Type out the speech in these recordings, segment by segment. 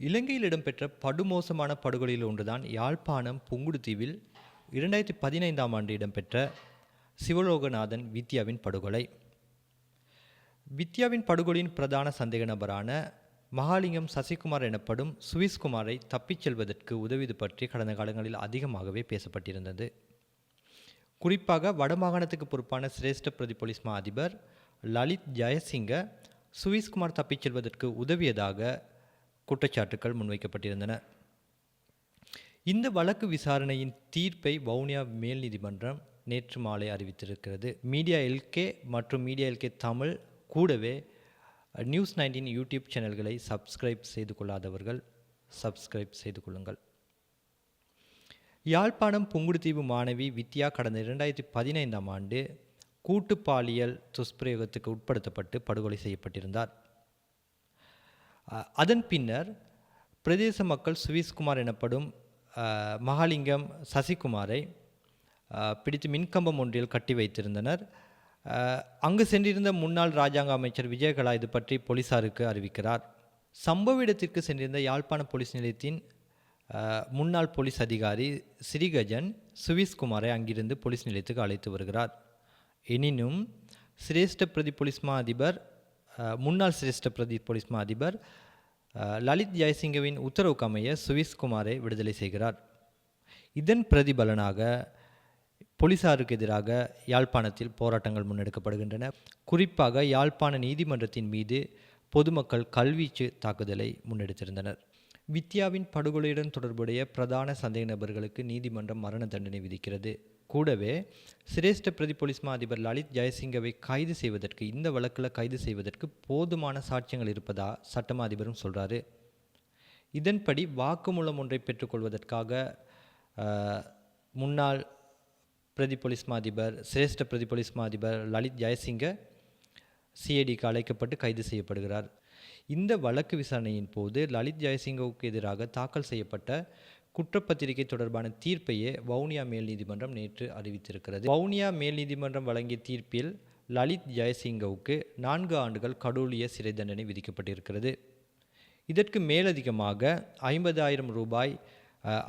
இலங்கையில் இடம்பெற்ற படுமோசமான படுகொலையில் ஒன்றுதான் யாழ்ப்பாணம் புங்குடுதீவில் இரண்டாயிரத்தி பதினைந்தாம் ஆண்டு இடம்பெற்ற சிவலோகநாதன் வித்யாவின் படுகொலை. வித்யாவின் படுகொலையின் பிரதான சந்தேக நபரான மகாலிங்கம் சசிகுமார் எனப்படும் சுவிஸ்குமாரை தப்பிச் செல்வதற்கு உதவியது பற்றி கடந்த காலங்களில் அதிகமாகவே பேசப்பட்டிருந்தது. குறிப்பாக வடமாகாணத்துக்கு பொறுப்பான சிரேஷ்ட பிரதி போலீஸ் மா அதிபர் லலித் ஜெயசிங்க சுவிஸ்குமார் தப்பிச் செல்வதற்கு உதவியதாக குற்றச்சாட்டுக்கள் முன்வைக்கப்பட்டிருந்தன. இந்த வழக்கு விசாரணையின் தீர்ப்பை வவுனியா மேல் நீதிமன்றம் நேற்று மாலை அறிவித்திருக்கிறது. மீடியா எல்கே மற்றும் மீடியா எல்கே தமிழ் கூடவே நியூஸ் நைன்டீன் யூடியூப் சேனல்களை சப்ஸ்கிரைப் செய்து கொள்ளாதவர்கள் சப்ஸ்கிரைப் செய்து கொள்ளுங்கள். யாழ்ப்பாணம் புங்குடுதீவு மாணவி வித்யா கடந்த இரண்டாயிரத்தி பதினைந்தாம் ஆண்டு கூட்டு பாலியல் துஷ்பிரயோகத்துக்கு உட்படுத்தப்பட்டு படுகொலை செய்யப்பட்டிருந்தார். அதன் பின்னர் பிரதேச மக்கள் சுவீஸ்குமார் எனப்படும் மகாலிங்கம் சசிகுமாரை பிடித்து மின்கம்பம் ஒன்றில் கட்டி வைத்திருந்தனர். அங்கு சென்றிருந்த முன்னாள் ராஜாங்க அமைச்சர் விஜயகலா இது பற்றி போலீசாருக்கு அறிவிக்கிறார். சம்பவ இடத்திற்கு சென்றிருந்த யாழ்ப்பாண போலீஸ் நிலையத்தின் முன்னாள் போலீஸ் அதிகாரி ஸ்ரீகஜன் சுவீஸ்குமாரை அங்கிருந்து போலீஸ் நிலையத்துக்கு அழைத்து வருகிறார். எனினும் சிரேஷ்ட பிரதி போலீஸ் மா அதிபர் முன்னாள் சிரேஷ்ட பிரதி போலீஸ் மா அதிபர் லலித் ஜெயசிங்கவின் உத்தரவுக்கு அமைய சுவிஸ்குமாரை விடுதலை செய்கிறார். இதன் பிரதிபலனாக போலீசாருக்கு எதிராக யாழ்ப்பாணத்தில் போராட்டங்கள் முன்னெடுக்கப்படுகின்றன. குறிப்பாக யாழ்ப்பாண நீதிமன்றத்தின் மீது பொதுமக்கள் கல்வீச்சு தாக்குதலை முன்னெடுத்திருந்தனர். வித்யாவின் படுகொலையுடன் தொடர்புடைய பிரதான சந்தேக நபர்களுக்கு நீதிமன்றம் மரண தண்டனை விதிக்கிறது. கூடவே சிரேஷ்ட பிரதி போலீஸ் மா அதிபர் லலித் ஜெயசிங்கவை கைது செய்வதற்கு இந்த வழக்கில் கைது செய்வதற்கு போதுமான சாட்சியங்கள் இருப்பதா சட்டமா அதிபரும் சொல்கிறாரு இதன்படி வாக்குமூலம் ஒன்றை பெற்றுக்கொள்வதற்காக முன்னாள் பிரதி போலீஸ் மா அதிபர் சிரேஷ்ட பிரதி போலீஸ் மா அதிபர் லலித் ஜெயசிங்க சிஐடிக்கு அழைக்கப்பட்டு கைது செய்யப்படுகிறார். இந்த வழக்கு விசாரணையின் போது லலித் ஜெயசிங்கவுக்கு எதிராக தாக்கல் செய்யப்பட்ட குற்றப்பத்திரிகை தொடர்பான தீர்ப்பையே வவுனியா மேல் நீதிமன்றம் நேற்று அறிவித்திருக்கிறது. வவுனியா மேல் நீதிமன்றம் வழங்கிய தீர்ப்பில் லலித் ஜெயசிங்கவுக்கு நான்கு ஆண்டுகள் கடூழிய சிறை தண்டனை விதிக்கப்பட்டிருக்கிறது. இதற்கு மேலதிகமாக ஐம்பதாயிரம் ரூபாய்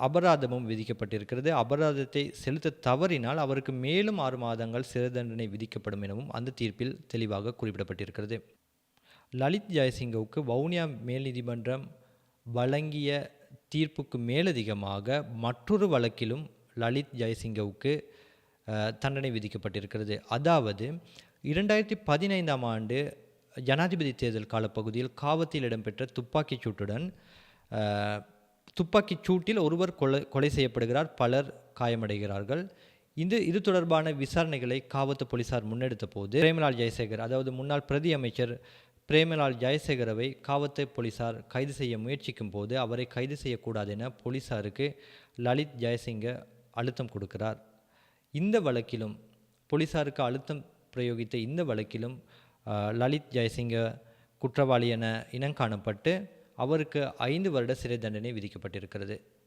அபராதமும் விதிக்கப்பட்டிருக்கிறது. அபராதத்தை செலுத்த தவறினால் அவருக்கு மேலும் ஆறு மாதங்கள் சிறை தண்டனை விதிக்கப்படும் எனவும் அந்த தீர்ப்பில் தெளிவாக குறிப்பிடப்பட்டிருக்கிறது. லலித் ஜெயசிங்கவுக்கு வவுனியா மேல் நீதிமன்றம் வழங்கிய தீர்ப்புக்கு மேலதிகமாக மற்றொரு வழக்கிலும் லலித் ஜெயசிங்கவுக்கு தண்டனை விதிக்கப்பட்டிருக்கிறது. அதாவது இரண்டாயிரத்தி பதினைந்தாம் ஆண்டு ஜனாதிபதி தேர்தல் காலப்பகுதியில் காவத்தில் இடம்பெற்ற துப்பாக்கிச் சூட்டுடன் துப்பாக்கிச் சூட்டில் ஒருவர் கொலை கொலை செய்யப்படுகிறார் பலர் காயமடைகிறார்கள். இந்த இது தொடர்பான விசாரணைகளை காவத்து போலீசார் முன்னெடுத்த போது பிரேமலால் ஜெயசேகர் அதாவது முன்னாள் பிரதி அமைச்சர் பிரேமலால் ஜெயசேகரவை காவத்து போலீசார் கைது செய்ய முயற்சிக்கும் போது அவரை கைது செய்யக்கூடாது என போலீசாருக்கு லலித் ஜெயசிங்க அழுத்தம் கொடுக்கிறார். இந்த வழக்கிலும் போலீசாருக்கு அழுத்தம் பிரயோகித்த இந்த வழக்கிலும் லலித் ஜெயசிங்க குற்றவாளி என இனங்காணப்பட்டு அவருக்கு ஐந்து வருட சிறை தண்டனை விதிக்கப்பட்டிருக்கிறது.